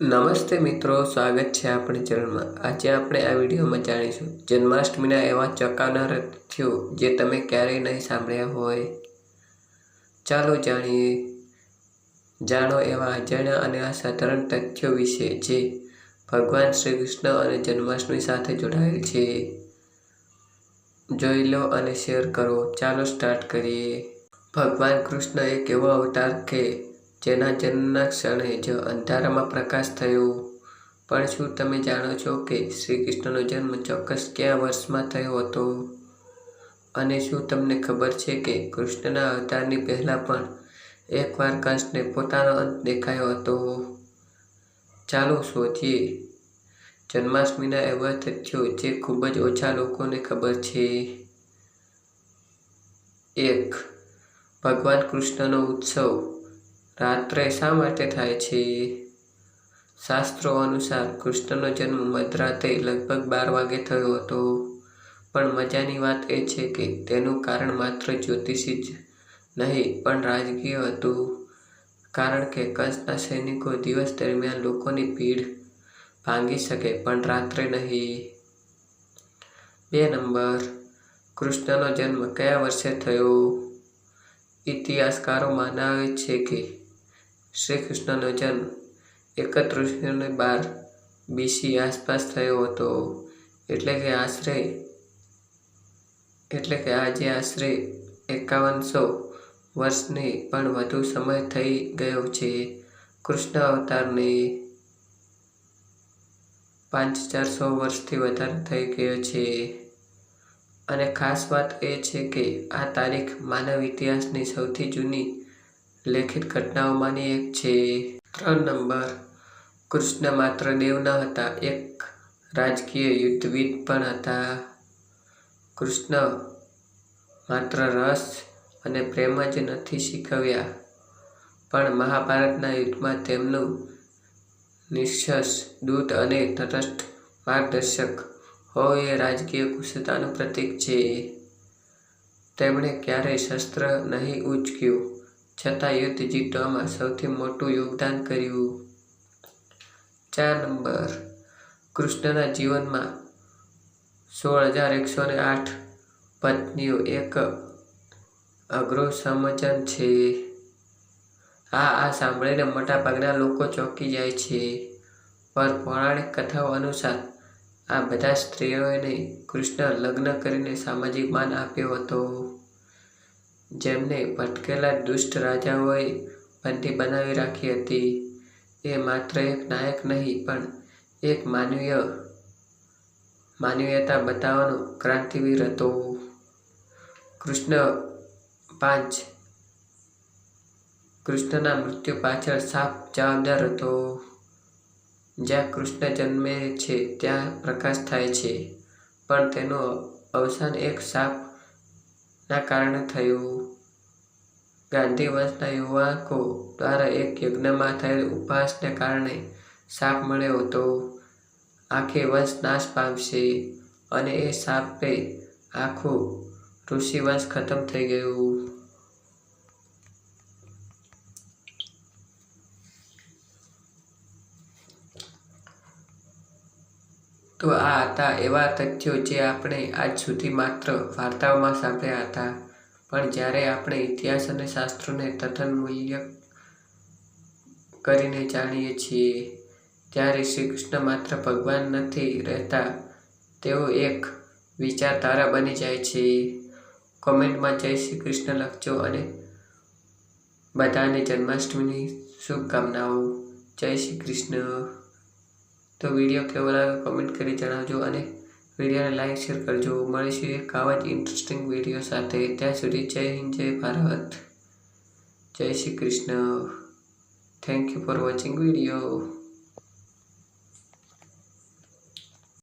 નમસ્તે મિત્રો, સ્વાગત છે આપણી ચેનલમાં. આજે આપણે આ વિડીયોમાં જાણીશું, જન્માષ્ટમીના એવા ચકાના રથ્યો જે તમે ક્યારેય નહીં સાંભળ્યા હોય. ચાલો જાણીએ. જાણો એવા અજાણ્યા અને અસાધારણ તથ્યો વિશે જે ભગવાન શ્રી કૃષ્ણ અને જન્માષ્ટમી સાથે જોડાયેલ છે. જોઈ લો અને શેર કરો. ચાલો સ્ટાર્ટ કરીએ. ભગવાન કૃષ્ણ એક એવો અવતાર કે જેના જન્મના ક્ષણે જ અંધારામાં પ્રકાશ થયો. પણ શું તમે જાણો છો કે શ્રી કૃષ્ણનો જન્મ ચોક્કસ કયા વર્ષમાં થયો હતો? અને શું તમને ખબર છે કે કૃષ્ણના અવતારની પહેલાં પણ એકવાર કંસને પોતાનો અંત દેખાયો હતો? ચાલો શોધીએ. જન્માષ્ટમીના એવા તથ્યો જે ખૂબ જ ઓછા લોકોને ખબર છે. એક, ભગવાન કૃષ્ણનો ઉત્સવ રાત્રે શા માટે થાય છે? શાસ્ત્રો અનુસાર કૃષ્ણનો જન્મ મધરાતે લગભગ બાર વાગે થયો હતો. પણ મજાની વાત એ છે કે તેનું કારણ માત્ર જ્યોતિષી જ નહીં, પણ રાજકીય હતું. કારણ કે કંસના સૈનિકો દિવસ દરમિયાન લોકોની ભીડ ભાંગી શકે, પણ રાત્રે નહીં. બે નંબર. કૃષ્ણનો જન્મ કયા વર્ષે થયો? ઇતિહાસકારો માનાવે છે કે શ્રી કૃષ્ણનો જન્મ એકત્રીસને બાર બીસી આસપાસ થયો હતો. એટલે કે આશરે, એટલે કે આજે આશરે એકાવનસો વર્ષની પણ વધુ સમય થઈ ગયો છે. કૃષ્ણ અવતારને પાંચ ચારસો વર્ષથી વધારે થઈ ગયો છે. અને ખાસ વાત એ છે કે આ તારીખ માનવ ઇતિહાસની સૌથી જૂની લેખિત ઘટનાઓમાંની એક છે. ત્રણ નંબર. કૃષ્ણ માત્ર દેવ ન હતા, એક રાજકીય યુદ્ધવિદ પણ હતા. કૃષ્ણ માત્ર રસ અને પ્રેમ જ નથી શીખવ્યા, પણ મહાભારતના યુદ્ધમાં તેમનું નિશ્ચસ દૂત અને તટસ્થ માર્ગદર્શક હોય એ રાજકીય કુશળતાનું પ્રતીક છે. તેમણે ક્યારેય શસ્ત્ર નહીં ઉંચક્યું. છતાં યુદ્ધ જીતવામાં સૌથી મોટું યોગદાન કર્યું. ચાર નંબર. કૃષ્ણના જીવનમાં સોળ હજાર એકસો ને આઠ પત્નીઓ એક અઘરો સમજન છે. આ આ સાંભળીને મોટાભાગના લોકો ચોંકી જાય છે. પણ પૌરાણિક કથાઓ અનુસાર આ બધા સ્ત્રીઓને કૃષ્ણ લગ્ન કરીને સામાજિક માન આપ્યો હતો. જેમને ભટકેલા દુષ્ટ રાજાઓએ બંધી બનાવી રાખી હતી. એ માત્ર એક નાયક નહીં, પણ એક માનવીય માનવીયતા બતાવવાનો ક્રાંતિવીર હતો. કૃષ્ણ પાંચ, કૃષ્ણના મૃત્યુ પાછળ સાપ જવાબદાર હતો. જ્યાં કૃષ્ણ જન્મે છે, ત્યાં પ્રકાશ થાય છે, પણ તેનું અવસાન એક સાપના કારણે થયું. ગાંધી વંશના યુવકો દ્વારા એક યજ્ઞમાં થયેલ ઉપવાસને કારણે શાપ મળ્યો હતો. આખે વંશ નાશ પામશે અને એ શાપે આખું ઋષિવંશ ખતમ થઈ ગયું. તો આ હતા એવા તથ્યો જે આપણે આજ સુધી માત્ર વાર્તાઓમાં સાંભળ્યા હતા. પણ જ્યારે આપણે ઇતિહાસ અને શાસ્ત્રોને તદ્દન મૂલ્ય કરીને જાણીએ છીએ, ત્યારે શ્રી કૃષ્ણ માત્ર ભગવાન નથી રહેતા, તેઓ એક વિચારધારા બની જાય છે. કોમેન્ટમાં જય શ્રી કૃષ્ણ લખજો અને બધાને જન્માષ્ટમીની શુભકામનાઓ. જય શ્રી કૃષ્ણ તો વીડિયો કેવો લાગ્યો કમેન્ટ કરી જણાવજો અને વિડીયોને લાઈક શેર કરજો. મળીશું એક આવા જ ઇન્ટરેસ્ટિંગ વીડિયો સાથે. ત્યાં સુધી જય હિન્દ, જય ભારત. જય Shri Krishna. Thank you for watching video